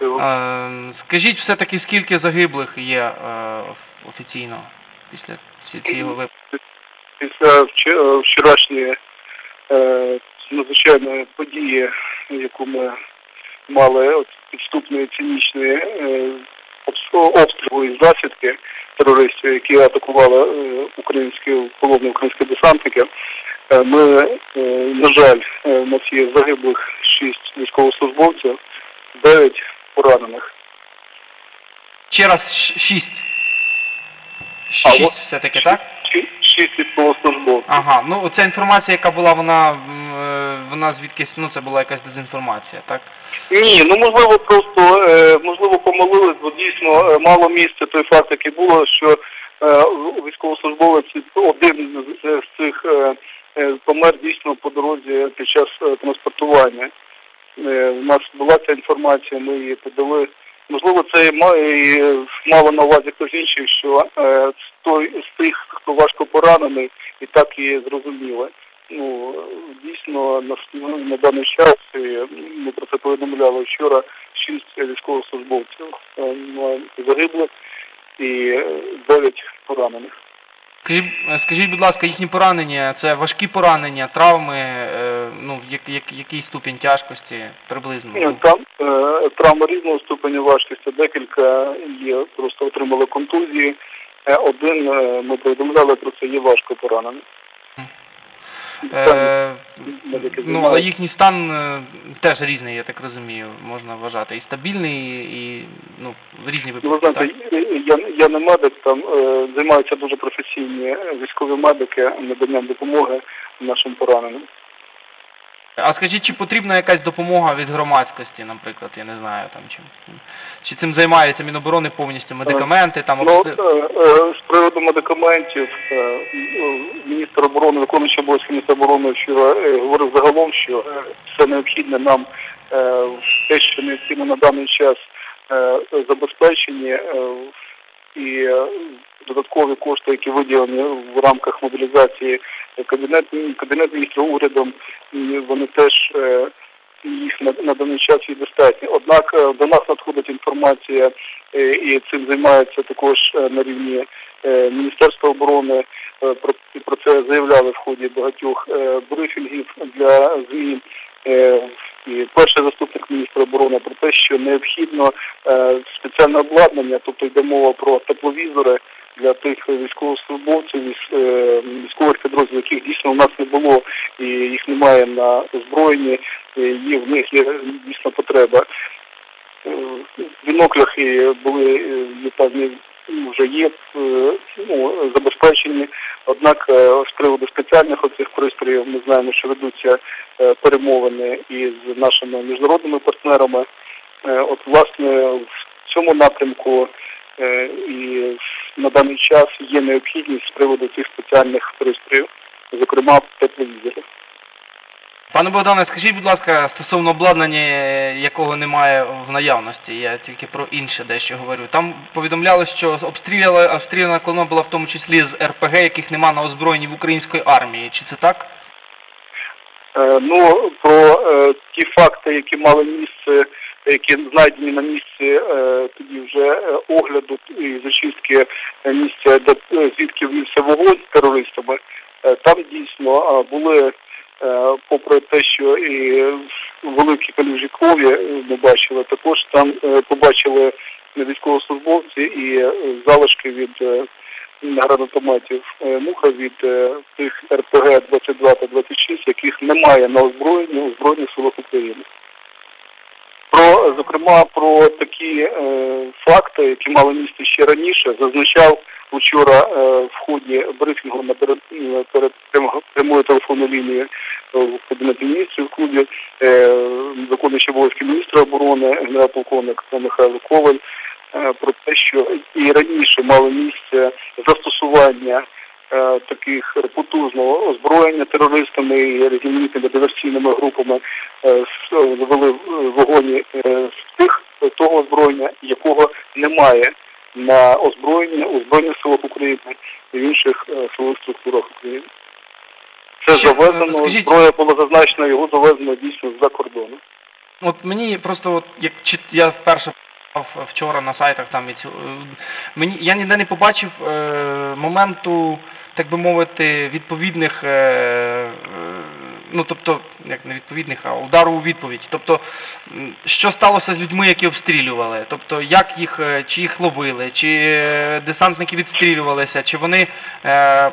Дякую вам. Е, Скажіть все-таки, скільки загиблих є е, офіційно після цього випадку? Після е, вчорашньої е, надзвичайної події, яку ми мали от підступної цинічної е, обстрілу із засідки терористів, які атакували е, українські полонні українські десантники. Е, Ми, на жаль, у нас є загиблих шість військовослужбовців, дев'ять поранених. Ще раз шість. Шість все-таки, так? Шість військовослужбовців. Ага, ну ця інформація, яка була, вона, е, вона звідкись, ну це була якась дезінформація, так? Ні, ну можливо, просто е, можливо помилились, бо дійсно е, мало місця той факт, який було, що військовослужбовець один з, цих помер дійсно по дорозі під час транспортування. Е, у нас була ця інформація, ми її подали. Можливо, це і мало на увазі хтось інший, що е, той з тих, хто важко поранений, і так і зрозуміло. Ну дійсно на, на даний час ми про це повідомляли вчора. Шість військовослужбовців е, ну, загибло і е, дев'ять поранених. Скажіть, е, скажіть, будь ласка, їхні поранення, це важкі поранення, травми, е, ну, як, як, який ступінь тяжкості приблизно? Ні, Там е, травми різного ступеню важкості, декілька є, просто отримали контузії. Один ми повідомляли про це є важко поранений. Е, ну, але їхній стан е, теж різний, я так розумію, можна вважати. І стабільний, і ну, різні Ну, ви випадки. знаєте, Так? я, я не медик, там е, займаються дуже професійні військові медики наданням допомоги нашим пораненим. А скажіть, чи потрібна якась допомога від громадськості, наприклад, я не знаю там чи, чи цим займається Міноборони повністю, медикаменти, там Ну, обсли... е, е, з приводу медикаментів, е, міністр оборони, виконуючий обов'язки міністра оборони вчора говорив загалом, що все необхідне нам, те, що необхідно на даний час забезпечені і е, додаткові кошти, які виділені в рамках мобілізації кабінет, кабінет міністрів урядом, вони теж е, їх на, на даний час є достатньо. Однак е, до нас надходить інформація, і цим займається також на рівні Міністерства оборони. Про, про це заявляли в ході багатьох брифінгів для ЗМІ. І перший заступник міністра оборони про те, що необхідно е, спеціальне обладнання, тобто йде мова про тепловізори для тих військовослужбовців е, військових підрозділів, яких дійсно у нас не було, і їх немає на озброєнні, і в них є дійсно потреба. Е, В біноклях були певні вже є е, ну, забезпечені. Однак е, з приводу спеціальних оцих пристроїв ми знаємо, що ведуться е, перемовини із нашими міжнародними партнерами. От власне в цьому напрямку і на даний час є необхідність з приводу цих спеціальних пристроїв, зокрема тепловізорів. Пане Богдане, скажіть, будь ласка, стосовно обладнання, якого немає в наявності, я тільки про інше дещо говорю. Там повідомляли, що обстріляла, обстріляна колона була в тому числі з РПГ, яких нема на озброєнні в української армії. Чи це так? Е, Ну, про е, ті факти, які мали місце, які знайдені на місці е, тоді вже огляду і зачистки місця, де звідки ввівся вогонь з терористами, там дійсно були, попри те, що і великі калюжі крові ми бачили, також там е, побачили військовослужбовці і е, залишки від е, гранатометів е, муха від тих РПГ 22 та 26, яких немає на озброєнні у Збройних силах України. Про, зокрема, про такі е, факти, які мали місце ще раніше, зазначав вчора е, в ході брифінгу на перед, перед прямо- прямою телефонною лінією в Кабінеті міністрів в клубі е, виконуючий обов'язки міністра оборони генерал-полковник Михайло Коваль е, про те, що і раніше мало місце застосування е, таких потужного озброєння терористами і різноманітними диверсійними групами завели вогоні з тих того озброєння, якого немає на озброєнні у Збройних силах України і в інших силових структурах України. Це Ще, е, завезено, скажіть- зброя була зазначена, його завезено дійсно з-за кордону. От мені просто, от, як чит- я вперше вчора на сайтах там і цю, е, мені я ніде не побачив е, моменту, так би мовити, відповідних. Е, е, ну тобто, як не відповідних, а удару у відповідь. Тобто, що сталося з людьми, які обстрілювали? Тобто, як їх, е, чи їх ловили, чи е, десантники відстрілювалися, чи вони е,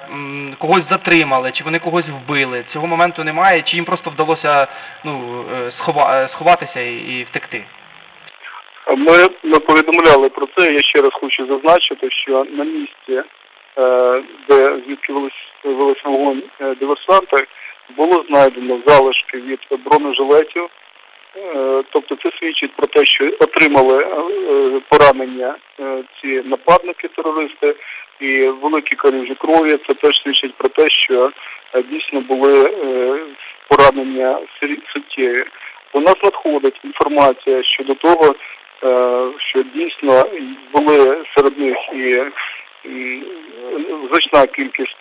когось затримали, чи вони когось вбили. Цього моменту немає, чи їм просто вдалося ну, е, схова, сховатися і, і втекти. Ми, ми повідомляли про це. Я ще раз хочу зазначити, що на місці, де звідки велись вогонь диверсанти, було знайдено залишки від бронежилетів. Е, Тобто це свідчить про те, що отримали е, поранення е, ці нападники терористи і великі калюжі крові. Це теж свідчить про те, що дійсно були поранення суттєві. До нас надходить інформація щодо того, що дійсно були серед них і, значна кількість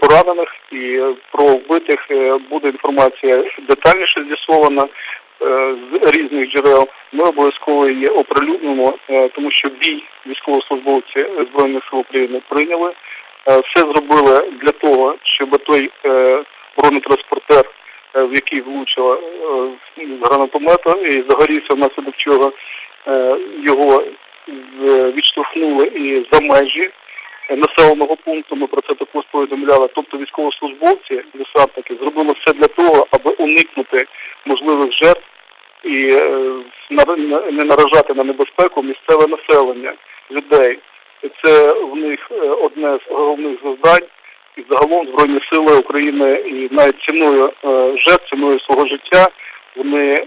поранених, і про вбитих е, буде інформація детальніше з'ясована е, з різних джерел. Ми обов'язково її оприлюднимо, е, тому що бій військовослужбовці Збройних сил України прийняли. Все зробили для того, щоб той бронетранспортер, в який влучила з гранатомета і загорівся внаслідок чого його відштовхнули і за межі населеного пункту. Ми про це також повідомляли. Тобто військовослужбовці, десантники зробили все для того, аби уникнути можливих жертв і е, не наражати на небезпеку місцеве населення людей. І Це в них е, одне з головних завдань. І загалом Збройні Сили України і навіть ціною е, жертв, ціною свого життя вони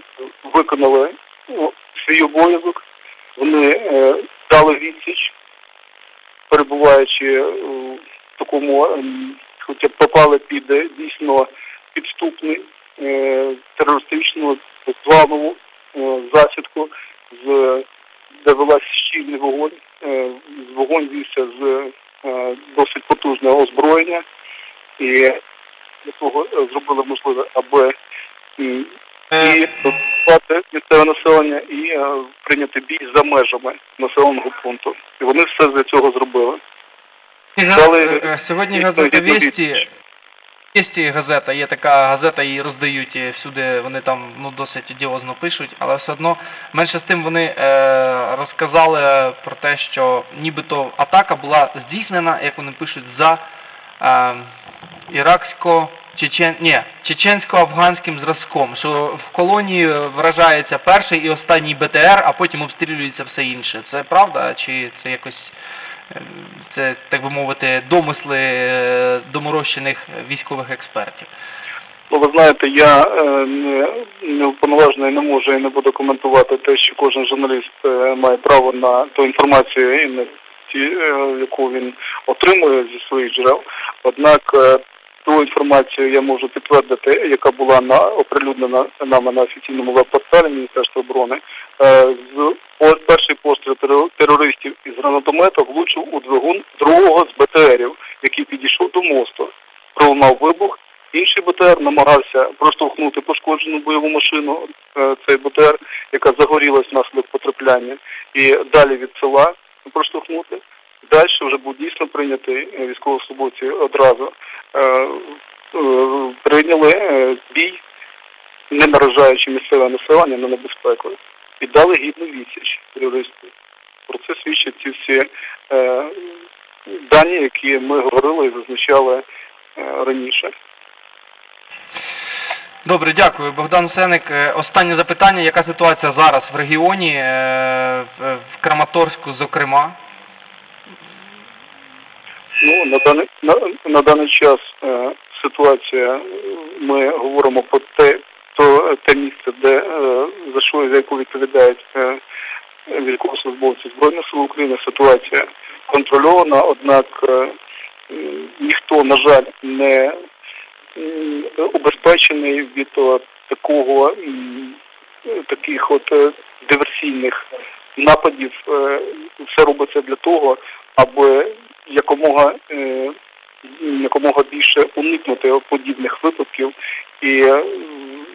виконали ну, свій обов'язок, вони дали відсіч, перебуваючи в такому, ем, хоча б попали під е, дійсно підступний е, терористичну планову е, засідку, з, де велася щільний вогонь. Е, вогонь вівся з е, досить потужного озброєння і для того е, зробили можливе, аби і місцеве населення і е, прийняти бій за межами населеного пункту. Все для цього зробили. Дали Е, е, Сьогодні газета Вісті. Вісті газета, є така газета, її роздають всюди, вони там ну, досить одіозно пишуть, але все одно менше з тим вони е, розказали про те, що нібито атака була здійснена, як вони пишуть, за е, іраксько чечен... Ні, чеченсько-афганським зразком, що в колонії вражається перший і останній БТР, а потім обстрілюється все інше. Це правда? Чи це якось е, це, так би мовити, домисли е, доморощених військових експертів? Ну, ви знаєте, я е, не, уповноважений, не можу і не буду коментувати те, що кожен журналіст має право на ту інформацію, і на ті, яку він отримує зі своїх джерел. Однак ту інформацію я можу підтвердити, яка була на оприлюднена нами на офіційному веб-порталі Міністерства оборони. Е, з перший постріл терор- терористів із гранатомета влучив у двигун другого з БТРів, який підійшов до мосту. Пролунав вибух. Інший БТР намагався проштовхнути пошкоджену бойову машину, е, цей БТР, яка загорілась внаслідок потрапляння, і далі від села проштовхнути. Далі вже був дійсно прийнятий е, військовослужбовці одразу. Е, е, Прийняли е, бій, не наражаючи місцеве населення на небезпеку, і дали гідну відсіч терористів. Про це свідчать ці всі дані, які ми говорили і зазначали раніше. Добре, дякую. Богдан Сеник. Останнє запитання. Яка ситуація зараз в регіоні, в Краматорську, зокрема? На даний, на, на даний час е, ситуація, е, ми говоримо про те, то, те місце, де е, за що за яку відповідають е, військовослужбовці Збройних сил України, ситуація контрольована, однак е, ніхто, на жаль, не м, убезпечений від е, такого е, таких от е, диверсійних нападів. Е, Все робиться для того, аби якомога е, якомога більше уникнути подібних випадків і е,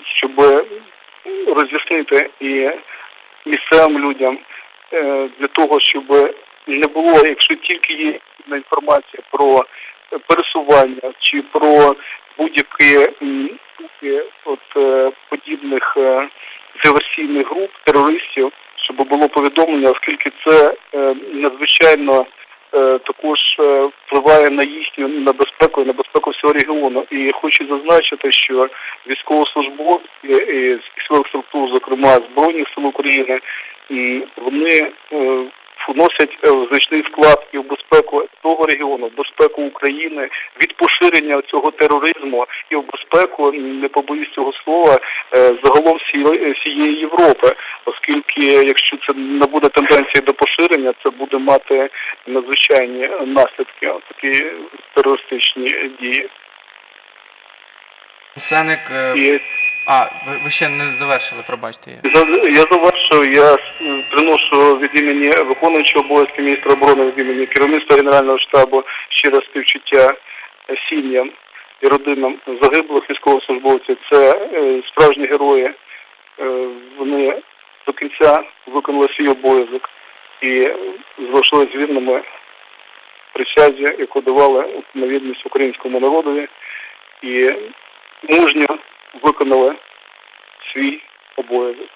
щоб роз'яснити і місцевим людям е, для того, щоб не було, якщо тільки є інформація про пересування чи про будь-які от, подібних диверсійних груп терористів, щоб було повідомлення, оскільки це надзвичайно також е, впливає на їхню на безпеку і на безпеку всього регіону. І хочу зазначити, що військовослужбовці і силових структур, зокрема Збройних сил України, вони е, вносять е, значний вклад і в безпеку того регіону, в безпеку України від поширення цього тероризму і в безпеку, не побоюсь цього слова, е, загалом всієї Європи, оскільки якщо це не буде тенденції до поширення, це буде мати надзвичайні наслідки такі терористичні дії. Сеник. е, І А, ви, ви ще не завершили, пробачте. я- За- Я завершую, я е, приношу від імені виконуючого обов'язки міністра оборони від імені керівництва Генерального штабу щире співчуття е, сім'ям і родинам загиблих військовослужбовців. Це справжні герої. Вони до кінця виконали свій обов'язок і залишились вірними присязі, яку давали на відність українському народові, і мужньо виконали свій обов'язок.